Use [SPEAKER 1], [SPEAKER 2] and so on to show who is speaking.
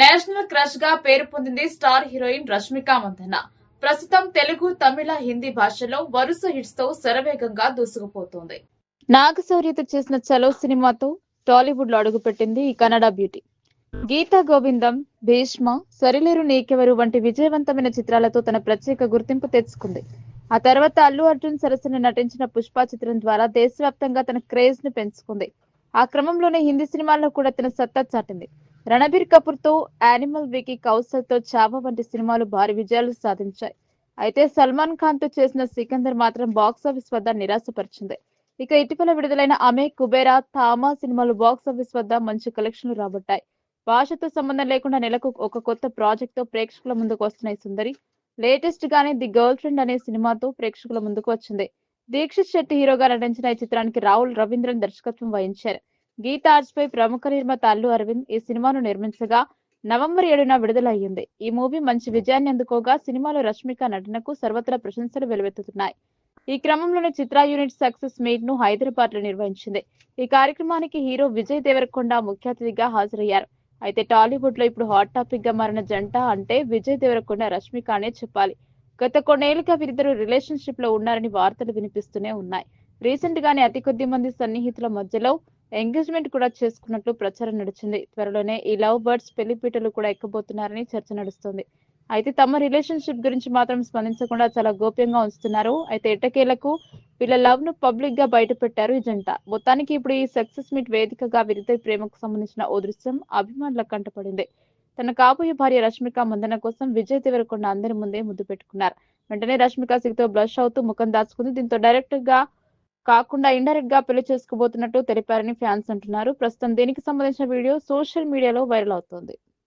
[SPEAKER 1] National క్రష్గా పేరు పొందింది star heroine Rashmika Mandanna. ప్రస్తుతం తెలుగు తమిళ హిందీ భాషలో వరుస హిట్స్తో శరవేగంగా దూసుకుపోతోంది. నాగశౌర్యతో చేసిన చలో సినిమాతో టాలీవుడ్లో అడుగుపెట్టింది ఈ కన్నడ బ్యూటీ. గీతా గోవిందం భీష్మ సరిలేరు నీకెవరు వంటి విజయవంతమైన చిత్రాలతో తన ప్రత్యేక గుర్తింపు తెచ్చుకుంది. ఆ తర్వాత అల్లు అర్జున్ సరసన నటించిన పుష్ప చిత్రం ద్వారా దేశవ్యాప్తంగా తన క్రేజ్ను పెంచుకుంది. ఆ క్రమంలోనే హిందీ సినిమాల్లో కూడా తన సత్తా చాటింది. రణబీర్ కపూర్తో యానిమల్ వికీ కౌశల్తో చావా వంటి సినిమాలు భారీ విజయాలు సాధించాయి. అయితే సల్మాన్ ఖాన్తో చేసిన సికందర్ మాత్రం బాక్సాఫీస్ వద్ద నిరాశపరిచింది. ఇక ఇటీవల విడుదలైన అమే కుబేరా థామా సినిమాలు బాక్సాఫీస్ వద్ద మంచి కలెక్షన్లు రాబట్టాయి. భాషతో సంబంధం లేకుండా నెలకు ఒక కొత్త ప్రాజెక్ట్తో ప్రేక్షకుల ముందుకు వస్తున్నాయి సుందరి. లేటెస్ట్ గానే ది గర్ల్ ఫ్రెండ్ అనే సినిమాతో ప్రేక్షకుల ముందుకు వచ్చింది. దీక్షిత్ శెట్టి హీరోగా నటించిన ఈ చిత్రానికి రాహుల్ రవీంద్రన్ దర్శకత్వం వహించారు. గీత పై ప్రముఖ నిర్మాత అల్లు అరవింద్ ఈ సినిమాను నిర్మించగా నవంబర్ ఏడున విడుదలయ్యింది. ఈ మూవీ మంచి విజయాన్ని అందుకోగా సినిమాలో రష్మిక నటనకు సర్వత్రా ప్రశంసలు వెలువెత్తుతున్నాయి. ఈ క్రమంలోనే చిత్ర యూనిట్ సక్సెస్ మీట్ను హైదరాబాద్లో నిర్వహించింది. ఈ కార్యక్రమానికి హీరో విజయ్ దేవరకొండ ముఖ్య అతిథిగా హాజరయ్యారు. అయితే టాలీవుడ్లో ఇప్పుడు హాట్ టాపిక్గా మారిన జంట అంటే విజయ్ దేవరకొండ రష్మిక అనే చెప్పాలి. గత కొన్నేళ్ళుగా వీరిద్దరు రిలేషన్షిప్లో ఉన్నారని వార్తలు వినిపిస్తూనే ఉన్నాయి. రీసెంట్ గానే అతి కొద్ది మంది సన్నిహితుల మధ్యలో ఎంగేజ్మెంట్ కూడా చేసుకున్నట్లు ప్రచారం నడిచింది. త్వరలోనే ఈ లవ్ బర్డ్స్ పెళ్ళిపీటలు కూడా ఎక్కబోతున్నారని చర్చ నడుస్తుంది. అయితే తమ రిలేషన్షిప్ గురించి మాత్రం స్పందించకుండా చాలా గోప్యంగా ఉంచుతున్నారు. అయితే ఎట్టకేలకు వీళ్ళ లవ్ను పబ్లిక్గా బయట పెట్టారు ఈ జంట. మొత్తానికి ఇప్పుడు ఈ సక్సెస్ మీట్ వేదికగా వీరిద్దరి ప్రేమకు సంబంధించిన ఓ దృశ్యం అభిమానుల కంటపడింది. తన కాబోయే భార్య రష్మిక మందన కోసం విజయ్ దేవరకొండ అందరి ముందే ముద్దు పెట్టుకున్నారు. వెంటనే రష్మిక సిగ్తో బ్లష్ అవుతూ ముఖం దాచుకుంది. దీంతో డైరెక్ట్గా కాకుండా ఇండైరెక్ట్గా పెళ్ళి చేసుకోబోతున్నట్టు తెలిపారని ఫ్యాన్స్ అంటున్నారు. ప్రస్తుతం దీనికి సంబంధించిన వీడియో సోషల్ మీడియాలో వైరల్ అవుతోంది.